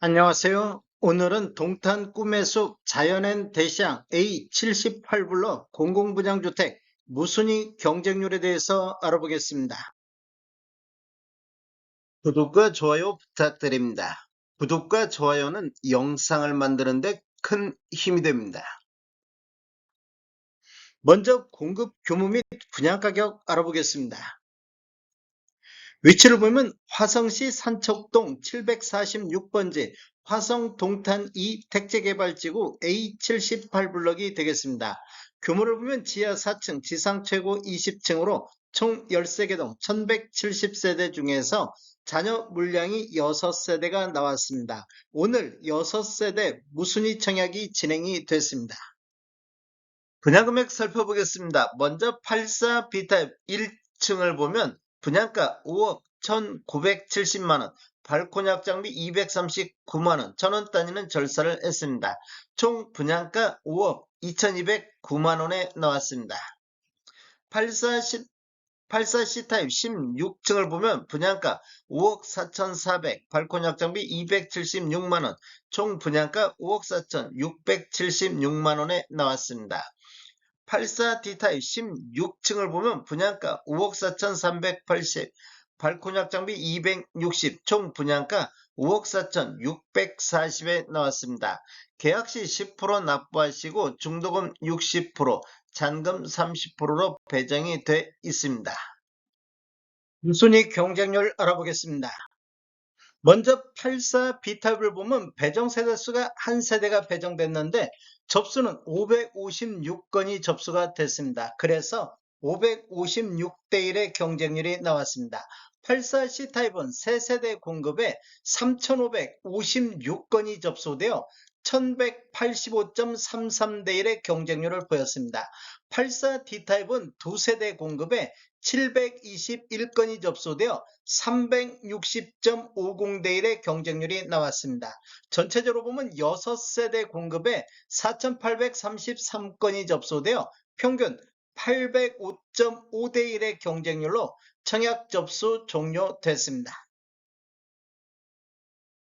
안녕하세요. 오늘은 동탄 꿈의 숲 자연엔 대시양 A78블럭 공공분양주택 무순위 경쟁률에 대해서 알아보겠습니다. 구독과 좋아요 부탁드립니다. 구독과 좋아요는 영상을 만드는데 큰 힘이 됩니다. 먼저 공급 규모 및 분양가격 알아보겠습니다. 위치를 보면 화성시 산척동 746번지 화성 동탄 2 택지개발지구 A78블럭이 되겠습니다. 규모를 보면 지하 4층, 지상 최고 20층으로 총 13개 동 1170세대 중에서 자녀 물량이 6세대가 나왔습니다. 오늘 6세대 무순위 청약이 진행이 됐습니다. 분양금액 살펴보겠습니다. 먼저 84 B타입 1층을 보면 분양가 5억 1,970만원, 발코니 확장비 239만원, 천원 단위는 절사를 했습니다. 총 분양가 5억 2,209만원에 나왔습니다. 84 84C타입 16층을 보면 분양가 5억 4,400, 발코니 확장비 276만원, 총 분양가 5억 4,676만원에 나왔습니다. 84D타입 16층을 보면 분양가 5억 4,380, 발코니 확장비 260, 총 분양가 5억 4,640에 나왔습니다. 계약시 10% 납부하시고 중도금 60%, 잔금 30%로 배정이 돼 있습니다. 순위 경쟁률 알아보겠습니다. 먼저 84B타입을 보면 배정 세대수가 한 세대가 배정됐는데 접수는 556건이 접수가 됐습니다. 그래서 556대 1의 경쟁률이 나왔습니다. 84C타입은 3세대 공급에 3,556건이 접수되어 1185.33대 1의 경쟁률을 보였습니다. 84D타입은 2세대 공급에 721건이 접수되어 360.50대 1의 경쟁률이 나왔습니다. 전체적으로 보면 6세대 공급에 4,833건이 접수되어 평균 805.5대 1의 경쟁률로 청약 접수 종료됐습니다.